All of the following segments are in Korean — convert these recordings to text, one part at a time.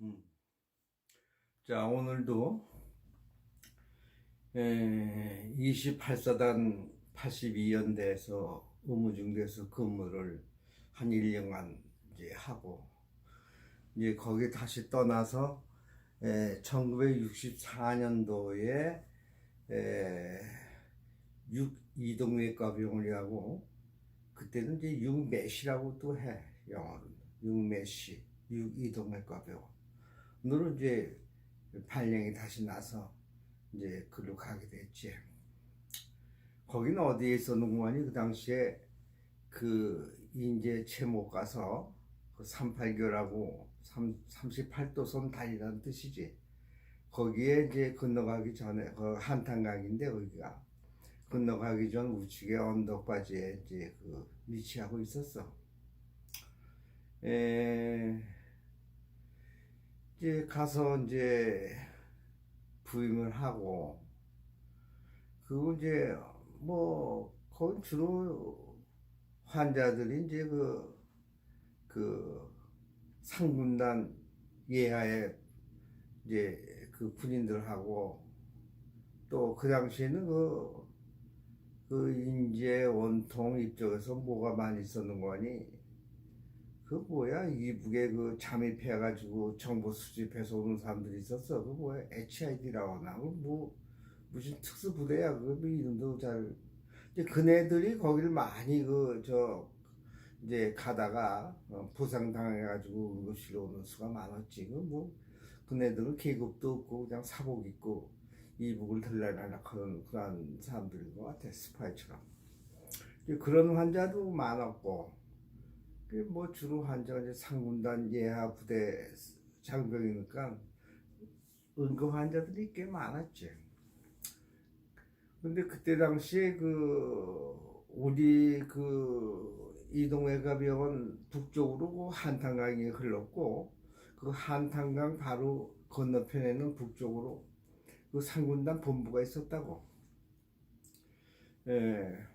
음. 자, 오늘도 에, 28사단 82연대에서 의무중대에서 근무를 한 1년간 이제 하고 이제 거기 다시 떠나서 에, 1964년도에 에, 6 이동외과 병원이라고 그때는 이제 육매시라고 또 해 영어로는 육매시 육 이동외과 병원 오늘은 이제 발령이 다시 나서 이제 글로 가게 됐지. 거기는 어디에 있었는구만이 그 당시에 그 인제 채못 가서 그 38교라고 38도선 달리라는 뜻이지. 거기에 이제 건너가기 전에 그 한탄강인데 거기가 건너가기 전 우측에 언덕바지에 이제 그 위치하고 있었어. 에, 이제 가서 이제 부임을 하고 그리고 이제 뭐 거기 주로 환자들이 이제 그, 그 상군단 예하에 이제 그 군인들하고 또 그 당시에는 그, 그 인제 원통 이쪽에서 뭐가 많이 있었는 거니 그 뭐야 이북에 그 잠입해가지고 정보 수집해서 오는 사람들이 있었어. 그 뭐야 HID라고 하나 뭐 무슨 특수 부대야 그 이름도 잘 이제 그네들이 거기를 많이 그 저 이제 가다가 어, 부상 당해가지고 응급실로 오는 수가 많았지. 그뭐 그네들은 계급도 없고 그냥 사복 입고 이북을 들라라라 그런 그런 사람들인 것 같아 스파이처럼. 그런 환자도 많았고. 그뭐 주로 환자가 이제 상군단 예하 부대 장병이니까 응급 환자들이 꽤 많았지. 근데 그때 당시에 그 우리 그 이동외과 병원 북쪽으로 그 한탄강이 흘렀고 그 한탄강 바로 건너편에는 북쪽으로 그 상군단 본부가 있었다고. 예.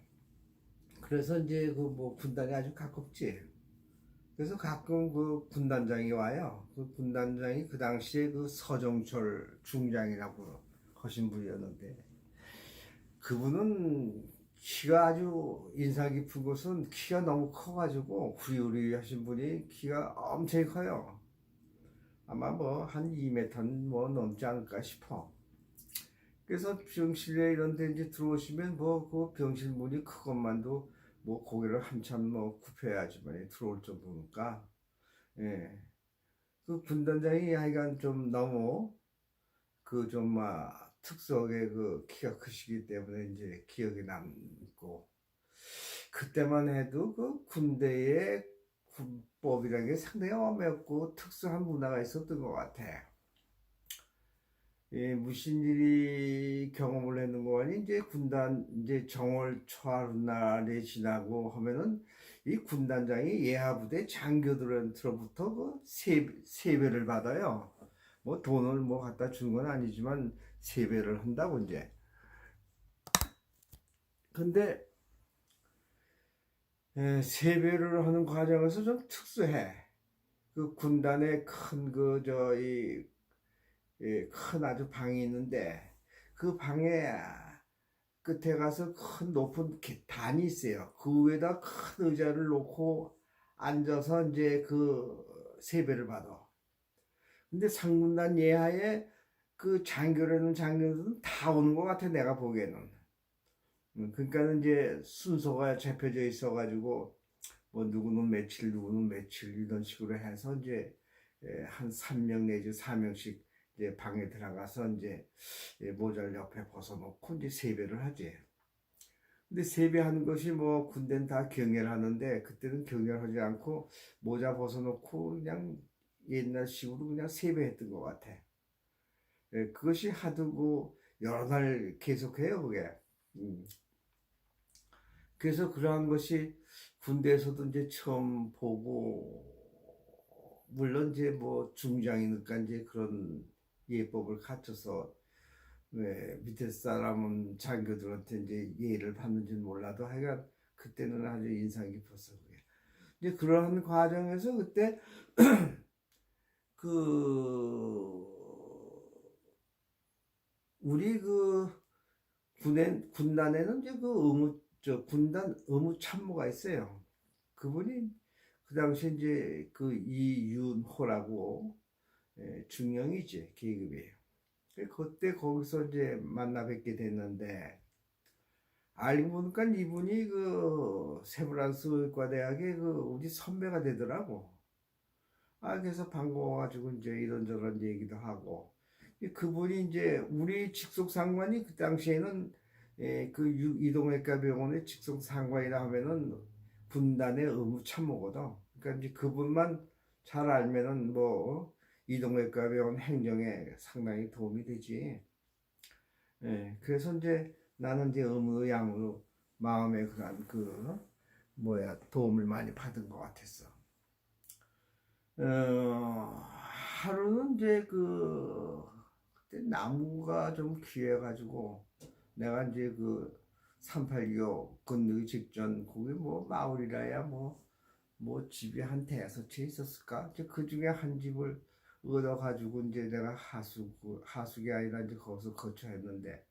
그래서 이제 그 뭐 군단이 아주 가깝지. 그래서 가끔 그 군단장이 와요. 그 군단장이 그 당시에 그 서정철 중장이라고 하신 분이었는데 그분은 키가 아주 인상 깊은 것은 키가 너무 커가지고 후리후리 하신 분이 키가 엄청 커요. 아마 뭐 한 2m 뭐 넘지 않을까 싶어. 그래서 병실에 이런 데 이제 들어오시면 뭐 그 병실 문이 크것만도 뭐 고개를 한참 뭐 굽혀야지만 들어올 정도니까 예. 그 군단장이 하여간 좀 너무 그좀막 특수하게 그 키가 크시기 때문에 이제 기억에 남고 그때만 해도 그 군대의 군법이라는 게 상당히 엄했고 특수한 문화가 있었던 것 같아. 예, 무슨 일이 경험을 했는 거니 이제 군단 이제 정월 초하루 날에 지나고 하면은 이 군단장이 예하부대 장교들한테로부터 그 세, 세배를 받아요. 뭐 돈을 뭐 갖다 주는 건 아니지만 세배를 한다고 이제. 근데 에, 세배를 하는 과정에서 좀 특수해. 그 군단의 큰 그 저이 예, 큰 아주 방이 있는데 그 방에 끝에 가서 큰 높은 단이 있어요. 그 위에다 큰 의자를 놓고 앉아서 이제 그 세배를 받아. 근데 상군단 예하에 그 장교라는 장교들은 다 오는 것 같아 내가 보기에는. 음, 그러니까는 이제 순서가 잡혀져 있어가지고 뭐 누구는 며칠 누구는 며칠 이런 식으로 해서 이제 예, 한 3명 내지 4명씩 이제 방에 들어가서 이제 예, 모자를 옆에 벗어놓고 이제 세배를 하지. 근데 세배하는 것이 뭐 군대는 다 경례를 하는데 그때는 경례를 하지 않고 모자 벗어놓고 그냥 옛날식으로 그냥 세배했던 것 같아. 예, 그것이 하두고 여러 날 계속해요 그게. 음. 그래서 그러한 것이 군대에서도 이제 처음 보고 물론 이제 뭐 중장이니까 이제 그런 예법을 갖춰서 왜 밑에 사람은 장교들한테 이제 예를 받는지는 몰라도 하여간 그때는 아주 인상 깊었어 그게. 이제 그런 과정에서 그때 그 우리 그 군에 군단에는 이제 그 의무 저 군단 의무 참모가 있어요. 그분이 그 당시 이제 그 이윤호라고 예, 중령이지 계급이에요. 그때 거기서 이제 만나 뵙게 됐는데 알고 보니까 이분이 그 세브란스 의과대학의 그 우리 선배가 되더라고. 아 그래서 반가워가지고 이제 이런저런 얘기도 하고 이 그분이 이제 우리 직속 상관이 그 당시에는 예, 그 유- 이동외과 병원의 직속 상관이라 하면은 분단의 의무 참모거든. 그러니까 이제 그분만 잘 알면은 뭐 이동외과 병원 행정에 상당히 도움이 되지. 예, 그래서 이제 나는 이제 의무 양으로 마음에 그런 그 뭐야 도움을 많이 받은 것 같았어. 어, 하루는 이제 그 그때 나무가 좀 귀해가지고 내가 이제 그 386 건너기 직전 거기 뭐 마을이라야 뭐뭐 집이 한 대여섯 채 있었을까? 그 중에 한 집을 얻어가지고 이제 내가 하수 하수기 아니라 이제 거기서 거처했는데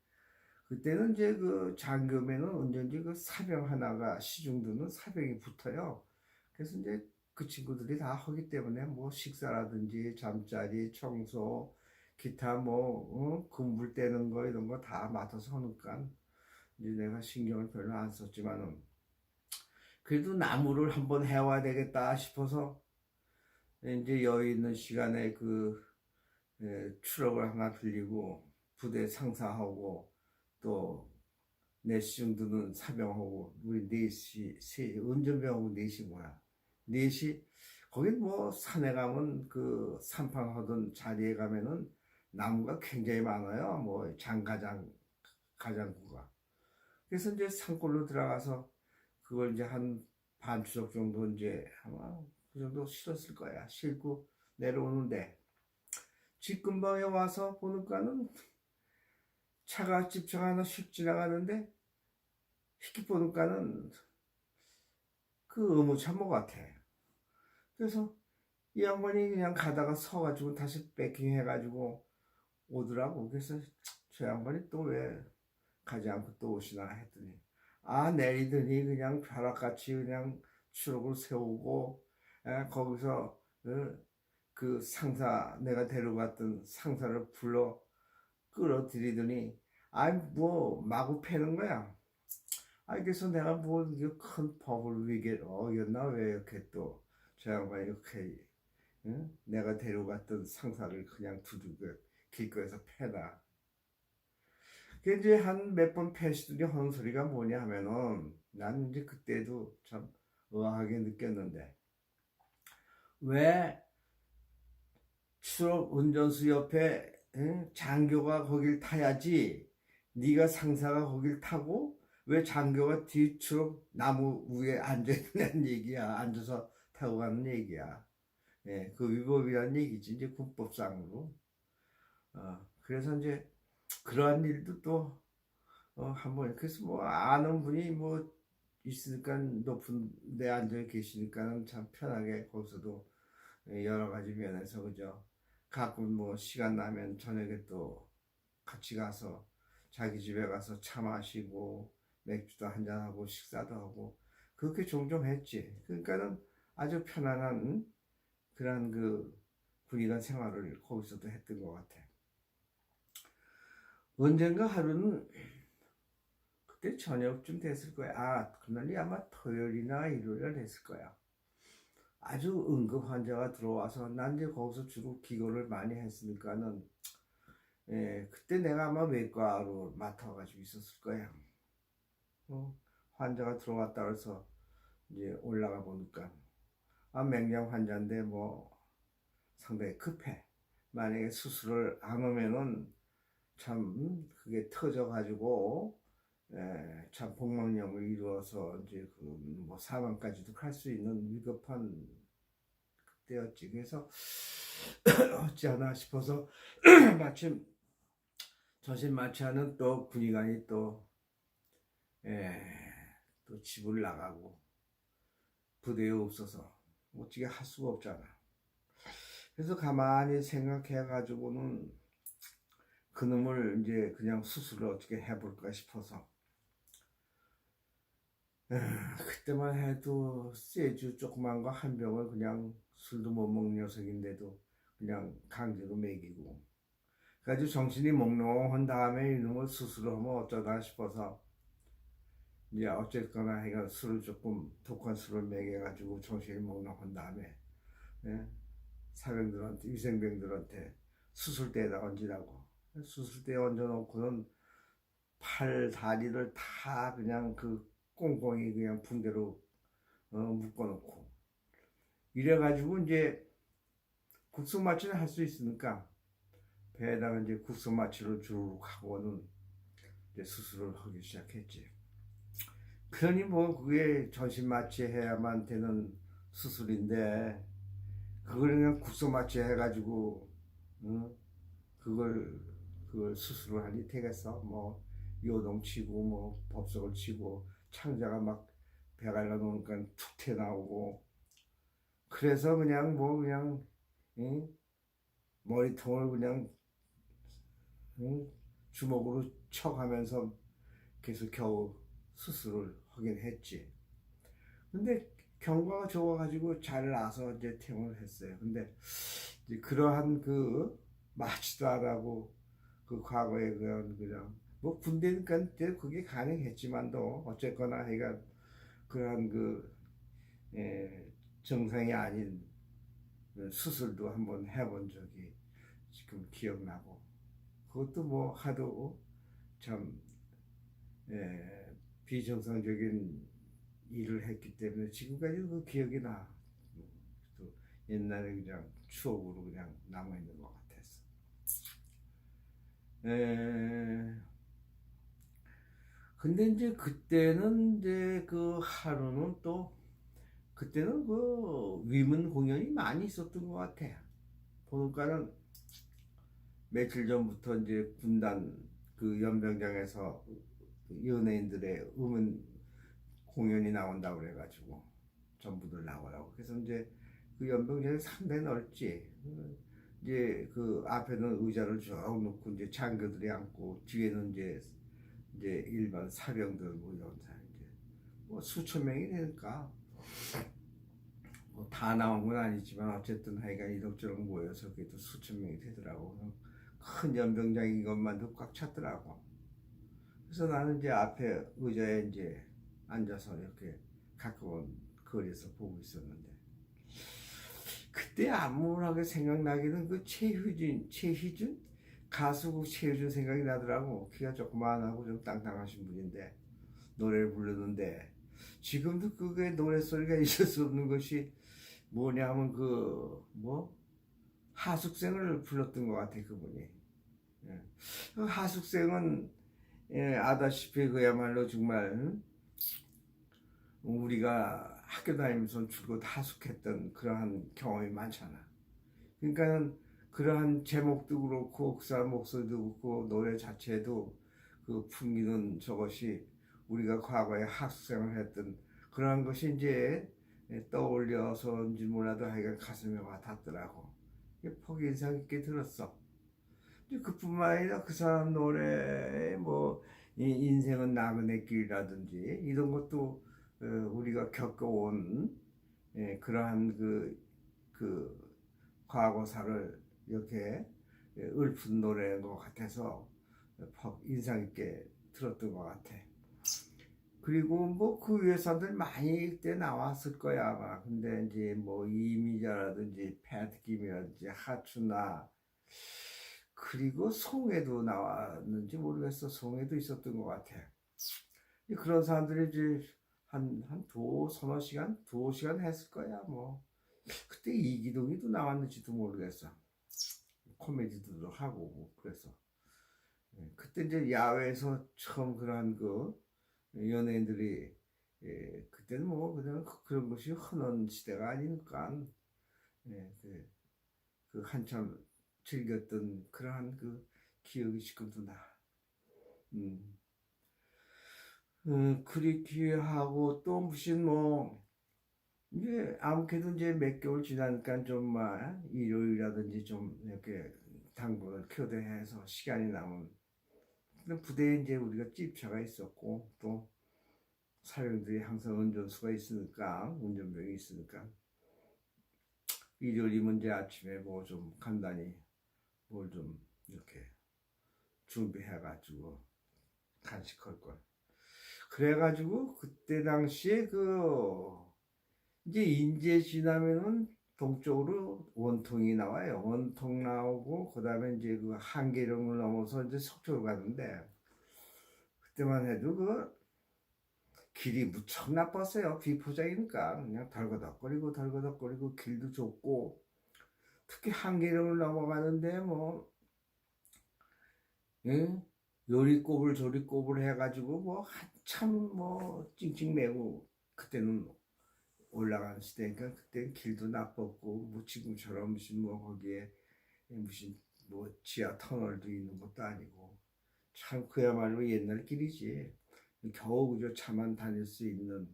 그때는 이제 그 장교면은 언제든지 그 사병 하나가 시중드는 사병이 붙어요. 그래서 이제 그 친구들이 다 하기 때문에 뭐 식사라든지 잠자리, 청소, 기타 뭐 어? 그물 떼는 거 이런 거 다 맡아서 하니까 이제 내가 신경을 별로 안 썼지만은 그래도 나무를 한번 해와야 되겠다 싶어서 이제 여유 있는 시간에 그 에, 추럭을 하나 빌리고 부대 상사하고 또 내시중 드는 사병하고 우리 넷이 세 운전병하고 넷이 뭐야 넷이 거기 뭐 산에 가면 그 산방하던 자리에 가면은 나무가 굉장히 많아요. 뭐 장가장 가장구가. 그래서 이제 산골로 들어가서 그걸 이제 한 반추석 정도 이제 아마 그 정도 실었을 거야 실고 내려오는데 집 근방에 와서 보니까는 차가 집차 하나 휙 지나가는데 휙 보니까는 그 의무 참모 같아. 그래서 이 양반이 그냥 가다가 서가지고 다시 백킹 해가지고 오더라고. 그래서 저 양반이 또 왜 가지 않고 또 오시나 했더니 아 내리더니 그냥 벼락같이 그냥 추록을 세우고 에, 거기서 어, 그 상사 내가 데려갔던 상사를 불러 끌어들이더니 아이 뭐 마구 패는 거야. 아 그래서 내가 뭐큰 법을 위게 어겼나 왜 이렇게 또 저 양반이 이렇게 응? 내가 데려갔던 상사를 그냥 두들겨 길거리에서 패다. 그 이제 한 몇 번 패시더니 하는 소리가 뭐냐 하면은 난 이제 그때도 참 의아하게 느꼈는데 왜 추록 운전수 옆에 응? 장교가 거길 타야지 네가 상사가 거길 타고 왜 장교가 뒤추록 나무 위에 앉아 있는 얘기야. 앉아서 타고 가는 얘기야. 예, 그 위법이란 얘기지 이제 군법상으로. 어, 그래서 이제 그러한 일도 또 어, 한번 그래서 뭐 아는 분이 뭐 있으니까 높은 데 앉아 계시니까는 참 편하게 거기서도 예, 여러 가지 면에서 그죠 가끔 뭐 시간 나면 저녁에 또 같이 가서 자기 집에 가서 차 마시고 맥주도 한잔 하고 식사도 하고 그렇게 종종 했지 그러니까는 아주 편안한 그런 그 군의관 생활을 거기서도 했던 것 같아. 언젠가 하루는 그때 저녁쯤 됐을 거야. 아, 그날이 아마 토요일이나 일요일 됐을 거야. 아주 응급 환자가 들어와서 난 이제 거기서 주로 기고를 많이 했으니까는 예, 그때 내가 아마 외과로 맡아가지고 있었을 거야. 어, 환자가 들어왔다 그래서 이제 올라가 보니까 아 맹장 환자인데 뭐 상당히 급해. 만약에 수술을 안 하면은 참 그게 터져가지고 에, 참 복막염을 이루어서 이제 그뭐 사망까지도 갈 수 있는 위급한 그때였지. 그래서 어찌하나 싶어서 마침 전신 마취하는 또 군의관이 또 에, 또 집을 나가고 부대에 없어서 어찌게 할 수가 없잖아. 그래서 가만히 생각해 가지고는 그놈을 이제 그냥 수술을 어떻게 해볼까 싶어서 에, 그때만 해도 세주 조그만 거 한 병을 그냥 술도 못 먹는 녀석인데도 그냥 강제로 먹이고 그래가지고 정신이 몽롱한 다음에 이놈을 수술을 하면 어쩌나 싶어서 이제 어쨌거나 해가 술을 조금 독한 술을 먹여가지고 정신이 몽롱한 다음에 예? 사병들한테 위생병들한테 수술대에다 얹으라고 수술대에 얹어놓고는 팔 다리를 다 그냥 그 꽁꽁이 그냥 붕대로 어, 묶어놓고 이래가지고 이제 국소 마취를 할 수 있으니까 배에다가 이제 국소 마취를 주르륵 하고는 이제 수술을 하기 시작했지. 그러니 뭐 그게 전신 마취 해야만 되는 수술인데 그걸 그냥 국소 마취 해가지고 응? 그걸 그걸 수술을 하니 되겠어 뭐 요동 치고 뭐 법석을 치고 창자가 막 배갈라 놓으니까 툭 튀어 나오고 그래서 그냥 뭐 그냥 응? 머리통을 그냥 응? 주먹으로 쳐가면서 계속 겨우 수술을 하긴 했지. 근데 경과가 좋아가지고 잘 나서 이제 퇴원을 했어요. 근데 그러한 그 마취도 안 하고 그 과거에 그런 그냥 뭐 군대니까 그게 가능했지만도 어쨌거나 하여간 그러한 그 예, 정상이 아닌 수술도 한번 해본 적이 지금 기억나고 그것도 뭐 하도 참 예, 비정상적인 일을 했기 때문에 지금까지도 그 기억이 나. 또 옛날에 그냥 추억으로 그냥 남아 있는 것 같았어. 에... 근데 이제 그때는 이제 그 하루는 또 그때는 그 위문 공연이 많이 있었던 것 같아. 보니까는 며칠 전부터 이제 군단 그 연병장에서 연예인들의 음원 공연이 나온다고 그래가지고 전부들 나오라고 그래서 이제 그 연병장이 상당히 넓지 이제 그 앞에는 의자를 쭉 놓고 이제 장교들이 앉고 뒤에는 이제 이제 일반 사병들 뭐 이런 사람 이제 뭐 수천 명이 되니까 뭐 다 나온 건 아니지만 어쨌든 하여간 이럭저럭 모여서 그래도 수천 명이 되더라고. 큰 연병장인 것만도 꽉 찼더라고. 그래서 나는 이제 앞에 의자에 이제 앉아서 이렇게 가까운 거리에서 보고 있었는데 그때 암울하게 생각나기는 그 최효진, 최희준 가수국 최효준 생각이 나더라고. 키가 조그만하고 좀 땅땅하신 분인데 노래를 부르는데 지금도 그게 노래 소리가 있을 수 없는 것이 뭐냐 하면 그 뭐 하숙생을 불렀던 것 같아 그분이. 예. 그 하숙생은 예, 아다시피 그야말로 정말 응? 우리가 학교 다니면서 줄곧 하숙했던 그러한 경험이 많잖아. 그러니까는 그러한 제목도 그렇고 그 사람 목소리도 그렇고 노래 자체도 그 풍기는 저것이 우리가 과거에 학생을 했던 그러한 것이 이제 떠올려서인지 몰라도 하여간 가슴에 와 닿더라고. 폭이 인상 깊게 들었어. 그뿐만 아니라 그 사람 노래 뭐 인생은 나그네 길이라든지 이런 것도 어, 우리가 겪어온 예, 그러한 그, 그 과거사를 이렇게 읊은 노래인 것 같아서 인상 있게 들었던 것 같아. 그리고 뭐그 사람들 많이 이때 나왔을 거야 아마. 근데 이제 뭐 이미자라든지 패트김이라든지 하추나 그리고 송에도 나왔는지 모르겠어. 송에도 있었던 것 같아. 그런 사람들이 이제 한, 한 두, 서너 시간? 두어 시간 했을 거야, 뭐. 그때 이기동이도 나왔는지도 모르겠어. 코미디도 하고, 뭐, 그래서. 예, 그때 이제 야외에서 처음 그런 그 연예인들이, 예, 그때는 뭐, 그냥 그런 것이 흔한 시대가 아니니까, 예, 그, 그 한참 즐겼던 그러한 그 기억이 지금도 나. 음. 음, 그렇게 하고 또 무슨 뭐 이제 아무래도 이제 몇 개월 지나니까 좀막 일요일이라든지 좀 이렇게 당분을 교대해서 시간이 남은 근데 부대에 이제 우리가 집차가 있었고 또 사령들이 항상 운전수가 있으니까 운전병이 있으니까 일요일이면 이제 아침에 뭐 좀 간단히 뭘 좀 이렇게 준비해가지고 간식할 걸. 그래가지고 그때 당시에 그 이제 인제 지나면은 동쪽으로 원통이 나와요. 원통 나오고 그다음에 이제 그 한계령을 넘어서 이제 속초로 가는데 그때만 해도 그 길이 무척 나빴어요. 비포장이니까 그냥 덜거덕거리고 덜거덕거리고 길도 좁고 특히 한계령을 넘어가는데 뭐 예? 요리꼬불 조리꼬불 해가지고 뭐 한참 뭐 찡찡매고 그때는 올라가는 시대니까 그때 길도 나빴고 뭐 지금처럼 무슨 뭐 거기에 무슨 뭐 지하 터널도 있는 것도 아니고 참 그야말로 옛날 길이지. 겨우 그저 차만 다닐 수 있는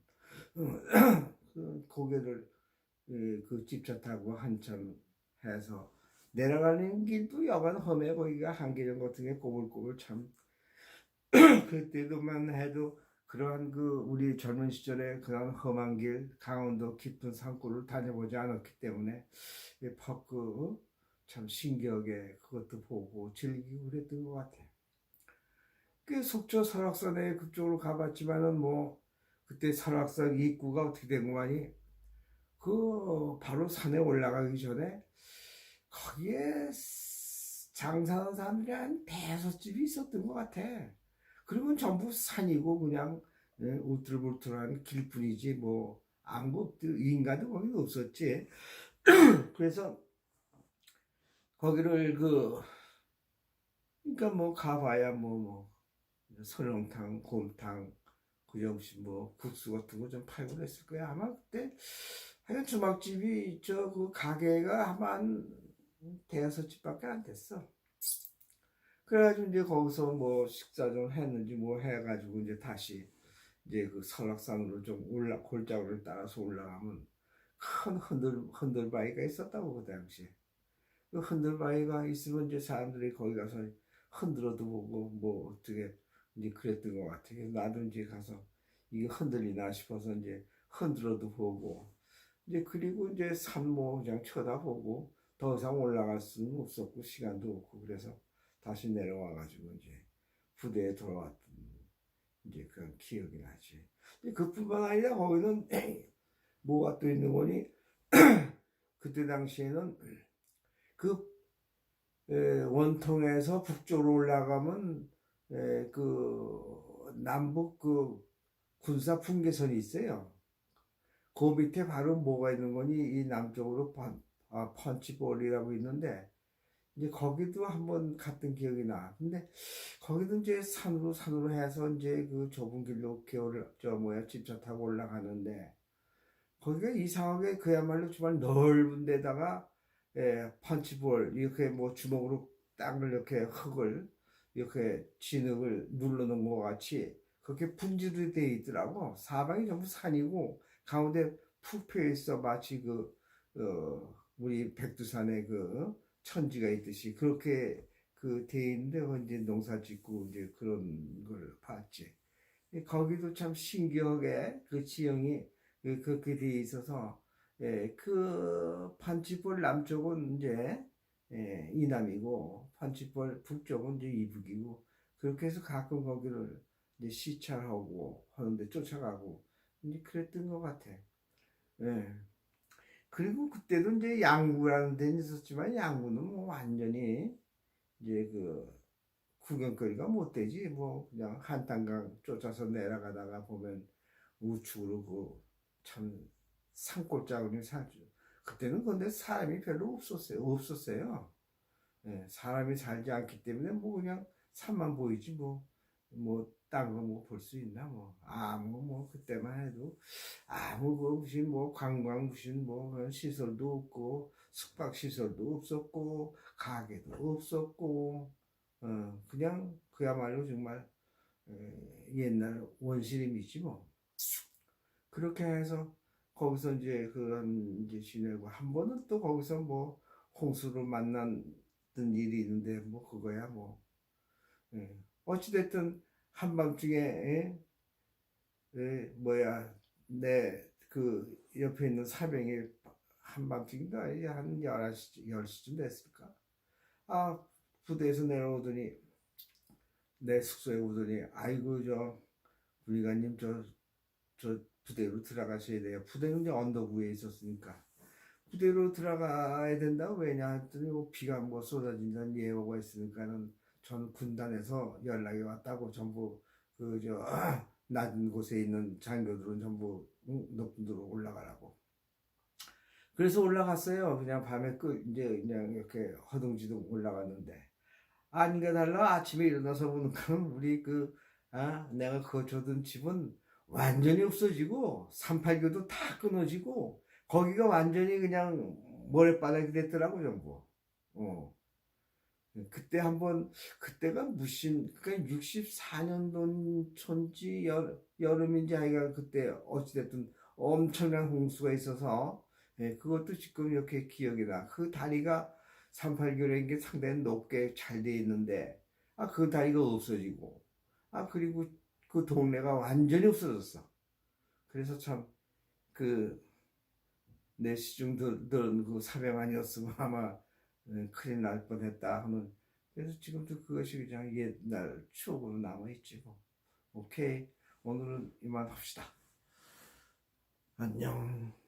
그 고개를 예, 그 집차 타고 한참 해서 내려가는 길도 여간 험해 거기가 한계령 같은 게 꼬불꼬불 참 그때도만 해도 그러한 그 우리 젊은 시절에 그런 험한 길 강원도 깊은 산골을 다녀보지 않았기 때문에 퍽그 참 신기하게 그것도 보고 즐기고 그랬던 것 같아. 그 속초 설악산에 그쪽으로 가봤지만은 뭐 그때 설악산 입구가 어떻게 된 거니? 그 바로 산에 올라가기 전에 거기에 장사하는 사람들이 한 대여섯 집이 있었던 것 같아. 그러면 전부 산이고 그냥 예, 울퉁불퉁한 길뿐이지 뭐 아무것도 인간도 거기 없었지. 그래서 거기를 그 그러니까 뭐 가봐야 뭐뭐 설렁탕, 곰탕, 그정신 뭐 국수 같은 거 좀 팔고 그랬을 거야. 아마 그때 하여간 주막집이 저 그 가게가 아마 한 대여섯 집밖에 안 됐어. 그래가지고 이제 거기서 뭐 식사 좀 했는지 뭐 해가지고 이제 다시 이제 그 설악산으로 좀 올라 골짜기를 따라서 올라가면 큰 흔들 흔들바위가 있었다고 그 당시에 그 흔들바위가 있으면 이제 사람들이 거기 가서 흔들어도 보고 뭐 어떻게 이제 그랬던 것 같아. 그래서 나도 이제 가서 이게 흔들리나 싶어서 이제 흔들어도 보고 이제 그리고 이제 산모 그냥 쳐다보고 더 이상 올라갈 수는 없었고 시간도 없고 그래서 다시 내려와 가지고 이제 부대에 돌아왔던 이제 그런 기억이 나지. 그뿐만 아니라 거기는 뭐가 또 있는 거니? 그때 당시에는 그 에, 원통에서 북쪽으로 올라가면 에, 그 남북 그 군사 분계선이 있어요. 그 밑에 바로 뭐가 있는 거니? 이 남쪽으로 펀, 아, 펀치볼이라고 있는데 이제 거기도 한번 갔던 기억이 나. 근데 거기도 이제 산으로 산으로 해서 이제 그 좁은 길로 겨울 저 뭐야 집차 타고 올라가는데 거기가 이상하게 그야말로 정말 넓은 데다가 예, 펀치볼 이렇게 뭐 주먹으로 땅을 이렇게 흙을 이렇게 진흙을 눌러놓은 것 같이 그렇게 분지도 돼 있더라고. 사방이 전부 산이고 가운데 푹펴 있어 마치 그 어, 우리 백두산의 그 천지가 있듯이 그렇게 그 돼 있는데 그 이제 농사 짓고 이제 그런 걸 봤지. 거기도 참 신기하게 그 지형이 그- 그렇게 돼 있어서 예, 그 판치볼 남쪽은 이제 예, 이남이고 판치볼 북쪽은 이제 이북이고 그렇게 해서 가끔 거기를 이제 시찰하고 하는데 쫓아가고 이제 그랬던 것 같아. 예. 그리고 그때도 이제 양구라는 데는 있었지만 양구는 뭐 완전히 이제 그 구경거리가 못 되지. 뭐 그냥 한탄강 쫓아서 내려가다가 보면 우측으로 그 참 산골짜기는 산주 그때는 근데 사람이 별로 없었어요. 없었어요. 예, 사람이 살지 않기 때문에 뭐 그냥 산만 보이지 뭐. 뭐 딴거 뭐 볼 수 있나 뭐. 아무 뭐 그때만 해도 아무 그 무슨 뭐 관광 무슨 뭐 시설도 없고 숙박 시설도 없었고 가게도 없었고 어 그냥 그야말로 정말 에, 옛날 원시림이지 뭐. 그렇게 해서 거기서 이제 그런 이제 지내고 한 번은 또 거기서 뭐 홍수로 만난 일이 있는데 뭐 그거야 뭐. 예. 어찌됐든 한밤중에 뭐야 내 그 옆에 있는 사병이 한밤중인가 한 11시, 10시쯤 됐을까 아 부대에서 내려오더니 내 숙소에 오더니 아이고 저 부리관님 저 저 부대로 들어가셔야 돼요. 부대는 이제 언덕 위에 있었으니까 부대로 들어가야 된다. 왜냐 했더니 뭐 비가 뭐 쏟아진다는 예보가 있으니까는 전 군단에서 연락이 왔다고 전부 그 저 낮은 곳에 있는 장교들은 전부 응, 높은 데로 올라가라고. 그래서 올라갔어요. 그냥 밤에 끝 이제 그냥 이렇게 허둥지둥 올라갔는데 아닌가 달라 아침에 일어나서 보니까 우리 그 아, 내가 거주던 집은 완전히 없어지고 389도 다 끊어지고 거기가 완전히 그냥 모래바닥이 됐더라고 전부. 어. 그때 한번 그때가 무슨 그러니까 64년도 촌지 여, 여름인지 아이가 그때 어찌됐든 엄청난 홍수가 있어서 예, 그것도 지금 이렇게 기억이 나. 그 다리가 389라는 게 상당히 높게 잘 돼 있는데 아 그 다리가 없어지고 아 그리고 그 동네가 완전히 없어졌어. 그래서 참그 내 시중 들, 들은 그 사병 아니었으면 아마 어, 큰일 날 뻔했다 하는 그래서 지금도 그것이 그냥 옛날 추억으로 남아있지 뭐. 오케이 오늘은 이만 합시다. 안녕.